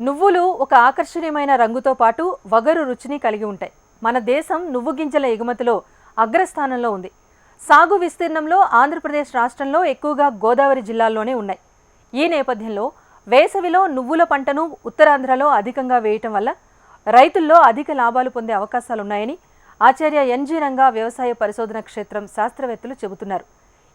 నువ్వులు ఒక ఆకర్షణీయమైన రంగుతో పాటు వగరు రుచిని కలిగి ఉంటాయి. మన దేశం నువ్వు గింజల ఎగుమతిలో అగ్రస్థానంలో ఉంది. సాగు విస్తీర్ణంలో ఆంధ్రప్రదేశ్ రాష్ట్రంలో ఎక్కువగా గోదావరి జిల్లాల్లోనే ఉన్నాయి. ఈ నేపథ్యంలో వేసవిలో నువ్వుల పంటను ఉత్తరాంధ్రలో అధికంగా వేయటం వల్ల రైతుల్లో అధిక లాభాలు పొందే అవకాశాలున్నాయని ఆచార్య ఎన్జీ రంగా వ్యవసాయ పరిశోధన క్షేత్రం శాస్త్రవేత్తలు చెబుతున్నారు.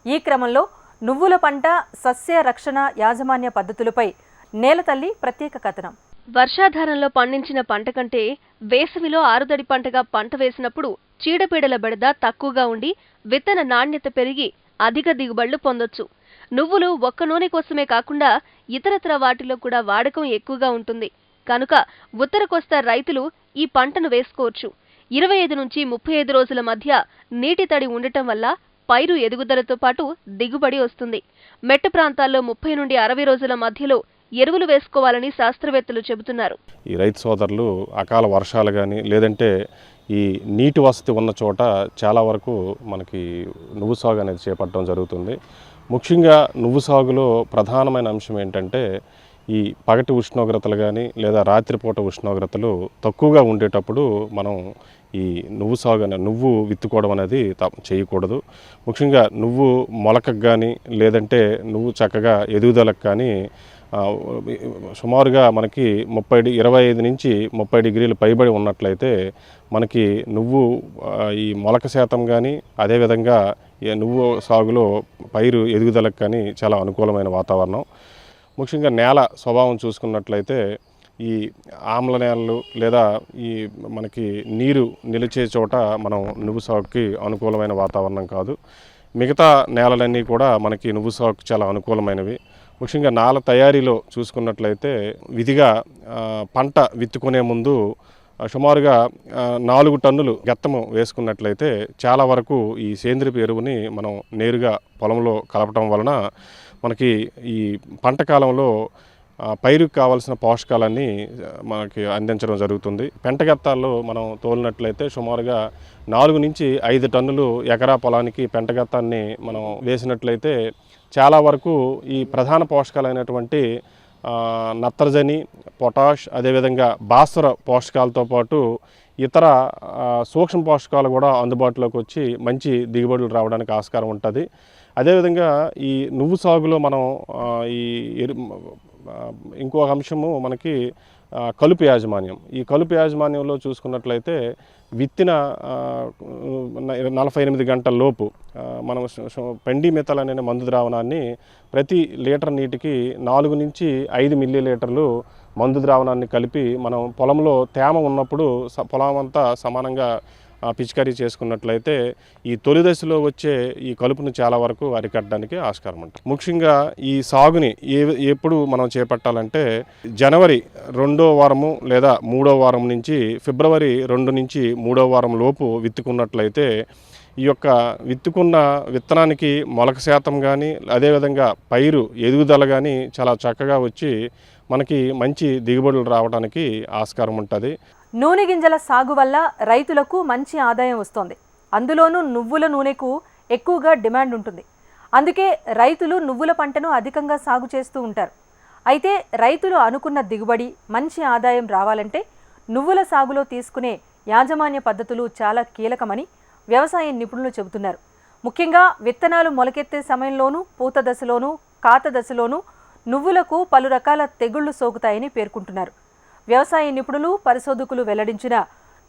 ఈ క్రమంలో నువ్వుల పంట సస్య రక్షణ యాజమాన్య పద్ధతులపై నేలతల్లి ప్రత్యేక కథనం. వర్షాధారంలో పండించిన పంట కంటే వేసవిలో ఆరుదడి పంటగా పంట వేసినప్పుడు చీడపీడల బెడద తక్కువగా ఉండి విత్తన నాణ్యత పెరిగి అధిక దిగుబడులు పొందొచ్చు. నువ్వులు ఒక్క నూనె కోసమే కాకుండా ఇతరత్ర వాటిలో కూడా వాడకం ఎక్కువగా ఉంటుంది. కనుక ఉత్తర కోస్తా రైతులు ఈ పంటను వేసుకోవచ్చు. ఇరవై ఐదు నుంచి ముప్పై ఐదు రోజుల మధ్య నీటి తడి ఉండటం వల్ల పైరు ఎదుగుదలతో పాటు దిగుబడి వస్తుంది. మెట్ట ప్రాంతాల్లో ముప్పై నుండి అరవై రోజుల మధ్యలో ఎరువులు వేసుకోవాలని శాస్త్రవేత్తలు చెబుతున్నారు. ఈ రైతు సోదరులు అకాల వర్షాలు కానీ లేదంటే ఈ నీటి వసతి ఉన్న చోట చాలా వరకు మనకి నువ్వు సాగు అనేది చేపట్టడం జరుగుతుంది. ముఖ్యంగా నువ్వు సాగులో ప్రధానమైన అంశం ఏంటంటే ఈ పగటి ఉష్ణోగ్రతలు కానీ లేదా రాత్రిపూట ఉష్ణోగ్రతలు తక్కువగా ఉండేటప్పుడు మనం ఈ నువ్వు సాగు అనే నువ్వు విత్తుకోవడం అనేది త- చేయకూడదు. ముఖ్యంగా నువ్వు మొలకకు కానీ లేదంటే నువ్వు చక్కగా ఎదుగుదలకు కానీ సుమారుగా మనకి ముప్పై డి- ఇరవై ఐదు నుంచి ముప్పై డిగ్రీలు పైబడి ఉన్నట్లయితే మనకి నువ్వు ఈ మొలక శాతం కానీ అదేవిధంగా నువ్వు సాగులో పైరు ఎదుగుదలకు కానీ చాలా అనుకూలమైన వాతావరణం. ముఖ్యంగా నేల స్వభావం చూసుకున్నట్లయితే ఈ ఆమ్ల నేలలు లేదా ఈ మనకి నీరు నిలిచే చోట మనం నువ్వు సాగుకి అనుకూలమైన వాతావరణం కాదు. మిగతా నేలలన్నీ కూడా మనకి నువ్వు సాగుకు చాలా అనుకూలమైనవి. ముఖ్యంగా నాల తయారీలో చూసుకున్నట్లయితే విధిగా పంట విత్తుకునే ముందు సుమారుగా నాలుగు టన్నులు గత్తము వేసుకున్నట్లయితే చాలా వరకు ఈ సేంద్రియ ఎరువుని మనం నేరుగా పొలంలో కలపటం వలన మనకి ఈ పంట కాలంలో పైరుకు కావాల్సిన పోషకాలన్నీ మనకి అందించడం జరుగుతుంది. పెంటగత్తాల్లో మనం తోలినట్లయితే సుమారుగా నాలుగు నుంచి ఐదు టన్నులు ఎకరా పొలానికి పెంటగత్తాన్ని మనం వేసినట్లయితే చాలా వరకు ఈ ప్రధాన పోషకాలైనటువంటి నత్రజని పొటాష్ అదేవిధంగా భాస్వర పోషకాలతో పాటు ఇతర సూక్ష్మ పోషకాలు కూడా అందుబాటులోకి వచ్చి మంచి దిగుబడులు రావడానికి ఆస్కారం ఉంటుంది. అదేవిధంగా ఈ నువ్వు సాగులో మనం ఈ ఎరు ఇంకొక అంశము మనకి కలుపు యాజమాన్యం. ఈ కలుపు యాజమాన్యంలో చూసుకున్నట్లయితే విత్తిన నలభై ఎనిమిది గంటల లోపు మనం పెండి మెతల్ అనే మందు ద్రావణాన్ని ప్రతి లీటర్ నీటికి నాలుగు నుంచి ఐదు మిల్లీ లీటర్లు మందు ద్రావణాన్ని కలిపి మనం పొలంలో తేమ ఉన్నప్పుడు స- పొలం అంతా సమానంగా పిచికారీ చేసుకున్నట్లయితే ఈ తొలి దశలో వచ్చే ఈ కలుపును చాలా వరకు అరికట్టడానికి ఆస్కారం ఉంటుంది. ముఖ్యంగా ఈ సాగుని ఏ ఎప్పుడు మనం చేపట్టాలంటే జనవరి రెండో వారము లేదా మూడో వారం నుంచి ఫిబ్రవరి రెండు నుంచి మూడో వారం లోపు విత్తుకున్నట్లయితే ఈ యొక్క విత్తుకున్న విత్తనానికి మొలక శాతం కానీ అదేవిధంగా పైరు ఎదుగుదల కానీ చాలా చక్కగా వచ్చి మనకి మంచి దిగుబడులు రావడానికి ఆస్కారం ఉంటుంది. నూనె గింజల సాగు వల్ల రైతులకు మంచి ఆదాయం వస్తోంది. అందులోనూ నువ్వుల నూనెకు ఎక్కువగా డిమాండ్ ఉంటుంది. అందుకే రైతులు నువ్వుల పంటను అధికంగా సాగు చేస్తూ ఉంటారు. అయితే రైతులు అనుకున్న దిగుబడి మంచి ఆదాయం రావాలంటే నువ్వుల సాగులో తీసుకునే యాజమాన్య పద్ధతులు చాలా కీలకమని వ్యవసాయ నిపుణులు చెబుతున్నారు. ముఖ్యంగా విత్తనాలు మొలకెత్తే సమయంలోనూ పూత దశలోనూ కాత దశలోనూ నువ్వులకు పలు రకాల తెగుళ్ళు సోకుతాయని పేర్కొంటున్నారు. వ్యవసాయ నిపుణులు పరిశోధకులు వెల్లడించిన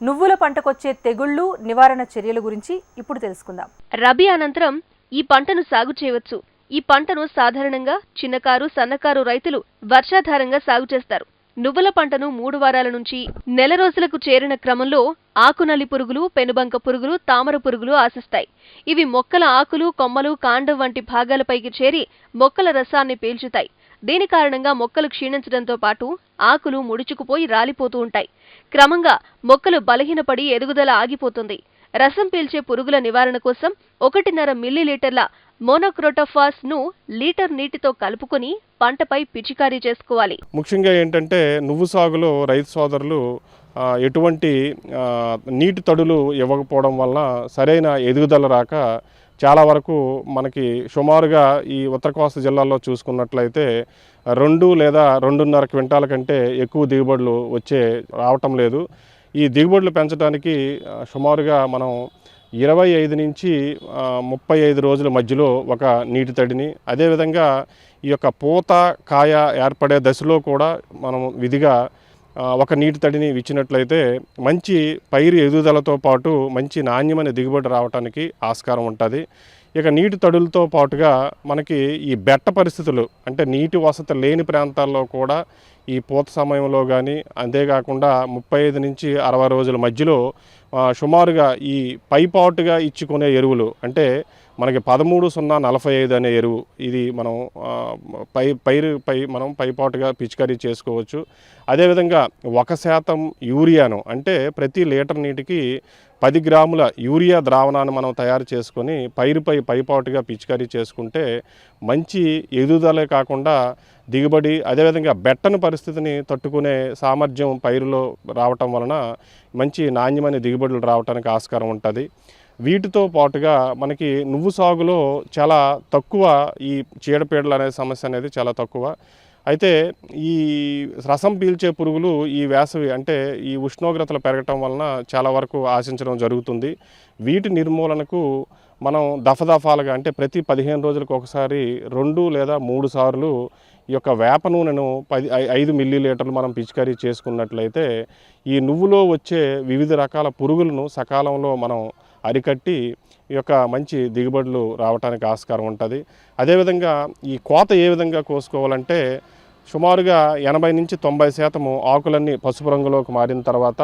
నువ్వుల పంటకొచ్చే తెగుళ్ళు నివారణ చర్యల గురించి ఇప్పుడు తెలుసుకుందాం. రబీ అనంతరం ఈ పంటను సాగు చేయవచ్చు. ఈ పంటను సాధారణంగా చిన్నకారు సన్నకారు రైతులు వర్షాధారంగా సాగు చేస్తారు. నువ్వుల పంటను మూడు వారాల నుంచి నెల రోజులకు చేరిన క్రమంలో ఆకునల్లి పురుగులు పెనుబంక పురుగులు తామర పురుగులు ఆశిస్తాయి. ఇవి మొక్కల ఆకులు కొమ్మలు కాండం వంటి భాగాలపైకి చేరి మొక్కల రసాన్ని పీల్చుతాయి. దీని కారణంగా మొక్కలు క్షీణించడంతో పాటు ఆకులు ముడుచుకుపోయి రాలిపోతూ ఉంటాయి. క్రమంగా మొక్కలు బలహీనపడి ఎదుగుదల ఆగిపోతుంది. రసం పీల్చే పురుగుల నివారణ కోసం ఒకటిన్నర మిల్లీలీటర్ల మోనోక్రోటోఫాస్ను లీటర్ నీటితో కలుపుకొని పంటపై పిచికారీ చేసుకోవాలి. ముఖ్యంగా ఏంటంటే నువ్వు సాగులో రైతు సోదరులు ఎటువంటి నీటి తడులు ఇవ్వకపోవడం వల్ల సరైన ఎదుగుదల రాక చాలా వరకు మనకి సుమారుగా ఈ ఉత్తర కోస్తా జిల్లాల్లో చూసుకున్నట్లయితే రెండు లేదా రెండున్నర క్వింటాల కంటే ఎక్కువ దిగుబడులు వచ్చే రావటం లేదు. ఈ దిగుబడులు పెంచడానికి సుమారుగా మనం ఇరవై ఐదు నుంచి ముప్పై ఐదు రోజుల మధ్యలో ఒక నీటి తడిని అదేవిధంగా ఈ యొక్క పూత కాయ ఏర్పడే దశలో కూడా మనం విధిగా ఒక నీటి తడిని ఇచ్చినట్లయితే మంచి పైరు ఎదుగుదలతో పాటు మంచి నాణ్యమైన దిగుబడి రావడానికి ఆస్కారం ఉంటుంది. ఇక నీటి తడులతో పాటుగా మనకి ఈ బెట్ట పరిస్థితులు అంటే నీటి వసతి లేని ప్రాంతాల్లో కూడా ఈ పూత సమయంలో కానీ అంతేకాకుండా ముప్పై ఐదు నుంచి అరవై రోజుల మధ్యలో సుమారుగా ఈ పైపాటుగా ఇచ్చుకునే ఎరువులు అంటే మనకి పదమూడు సున్నా నలభై ఐదు అనే ఎరువు. ఇది మనం పై పైరు పై మనం పైపాటుగా పిచికారీ చేసుకోవచ్చు. అదేవిధంగా ఒక శాతం యూరియాను అంటే ప్రతి లీటర్ నీటికి పది గ్రాముల యూరియా ద్రావణాన్ని మనం తయారు చేసుకొని పైరుపై పైపాటుగా పిచికారీ చేసుకుంటే మంచి ఎదుగుదలే కాకుండా దిగుబడి అదేవిధంగా బెట్టని పరిస్థితిని తట్టుకునే సామర్థ్యం పైరులో రావటం వలన మంచి నాణ్యమైన దిగుబడులు రావడానికి ఆస్కారం ఉంటుంది. వీటితో పాటుగా మనకి నువ్వు సాగులో చాలా తక్కువ ఈ చీడపీడలు అనే సమస్య అనేది చాలా తక్కువ. అయితే ఈ రసం పీల్చే పురుగులు ఈ వేసవి అంటే ఈ ఉష్ణోగ్రతలు పెరగటం వలన చాలా వరకు ఆశించడం జరుగుతుంది. వీటి నిర్మూలనకు మనం దఫదఫాలుగా అంటే ప్రతి పదిహేను రోజులకు ఒకసారి రెండు లేదా మూడు సార్లు ఈ యొక్క వేప నూనెను పది ఐ- ఐదు మిల్లీ లీటర్లు మనం పిచికారీ చేసుకున్నట్లయితే ఈ నువ్వులో వచ్చే వివిధ రకాల పురుగులను సకాలంలో మనం అరికట్టి ఈ యొక్క మంచి దిగుబడులు రావడానికి ఆస్కారం ఉంటుంది. అదేవిధంగా ఈ కోత ఏ విధంగా కోసుకోవాలంటే సుమారుగా ఎనభై నుంచి తొంభై శాతము ఆకులన్నీ పసుపు రంగులోకి మారిన తర్వాత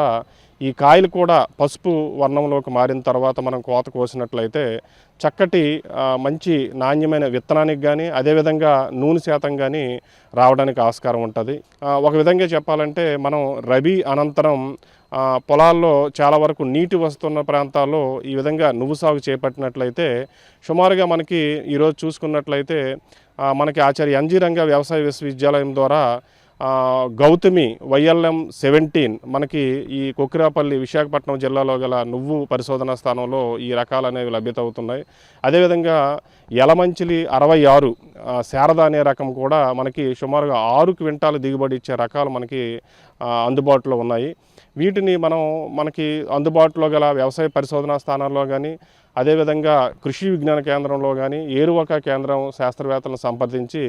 ఈ కాయలు కూడా పసుపు వర్ణంలోకి మారిన తర్వాత మనం కోత కోసినట్లయితే చక్కటి మంచి నాణ్యమైన విత్తనానికి కానీ అదేవిధంగా నూనె శాతం కానీ రావడానికి ఆస్కారం ఉంటుంది. ఒక విధంగా చెప్పాలంటే మనం రబీ అనంతరం పొలాల్లో చాలా వరకు నీటి వస్తున్న ప్రాంతాల్లో ఈ విధంగా నువ్వు సాగు చేపట్టినట్లయితే సుమారుగా మనకి ఈరోజు చూసుకున్నట్లయితే మనకి ఆచార్య అంజీరంగ వ్యవసాయ విశ్వవిద్యాలయం ద్వారా గౌతమి వైఎల్ఎం సెవెంటీన్ మనకి ఈ కొక్కిరాపల్లి విశాఖపట్నం జిల్లాలో గల నువ్వు పరిశోధనా స్థానంలో ఈ రకాలు అనేవి లభ్యత అవుతున్నాయి అదేవిధంగా యలమంచిలి అరవై ఆరు శారద అనే రకం కూడా మనకి సుమారుగా ఆరు క్వింటాలు దిగుబడి ఇచ్చే రకాలు మనకి అందుబాటులో ఉన్నాయి. వీటిని మనం మనకి అందుబాటులో గల వ్యవసాయ పరిశోధనా స్థానాల్లో కానీ అదేవిధంగా కృషి విజ్ఞాన కేంద్రంలో కానీ ఏరువక కేంద్రం శాస్త్రవేత్తలను సంప్రదించి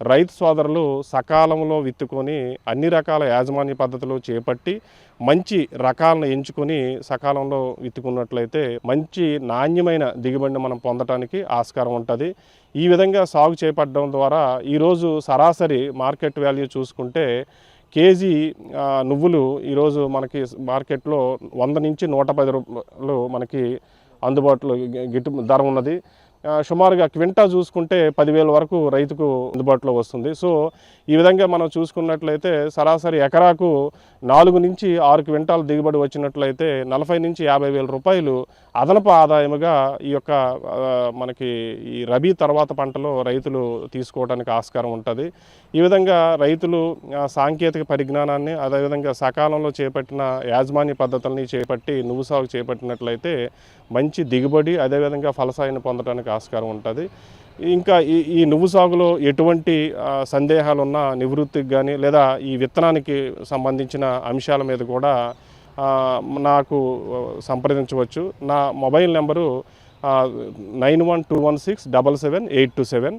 రైతు సోదరులు సకాలంలో విత్తుకొని అన్ని రకాల యాజమాన్య పద్ధతులు చేపట్టి మంచి రకాలను ఎంచుకొని సకాలంలో విత్తుకున్నట్లయితే మంచి నాణ్యమైన దిగుబడిని మనం పొందటానికి ఆస్కారం ఉంటుంది. ఈ విధంగా సాగు చేపట్టడం ద్వారా ఈరోజు సరాసరి మార్కెట్ వాల్యూ చూసుకుంటే కేజీ నువ్వులు ఈరోజు మనకి మార్కెట్లో వంద నుంచి నూట పది రూపాయలు మనకి అందుబాటులో గిట్టు ధర ఉన్నది. సుమారుగా క్వింటా చూసుకుంటే పదివేల వరకు రైతుకు అందుబాటులో వస్తుంది. సో ఈ విధంగా మనం చూసుకున్నట్లయితే సరాసరి ఎకరాకు నాలుగు నుంచి ఆరు క్వింటాల దిగుబడి వచ్చినట్లయితే నలభై నుంచి యాభై వేల రూపాయలు అదనపు ఆదాయముగా ఈ యొక్క మనకి ఈ రబీ తర్వాత పంటలో రైతులు తీసుకోవడానికి ఆస్కారం ఉంటుంది. ఈ విధంగా రైతులు సాంకేతిక పరిజ్ఞానాన్ని అదేవిధంగా సకాలంలో చేపట్టిన యాజమాన్య పద్ధతుల్ని చేపట్టి నువ్వు సాగు చేపట్టినట్లయితే మంచి దిగుబడి అదేవిధంగా ఫలసాయిని పొందడానికి ఆస్కారం ఉంటుంది. ఇంకా ఈ ఈ నువ్వు సాగులో ఎటువంటి సందేహాలు ఉన్నా నివృత్తికి కానీ లేదా ఈ విత్తనానికి సంబంధించిన అంశాల మీద కూడా నాకు సంప్రదించవచ్చు. నా mobile number nine one two one six double seven eight two seven.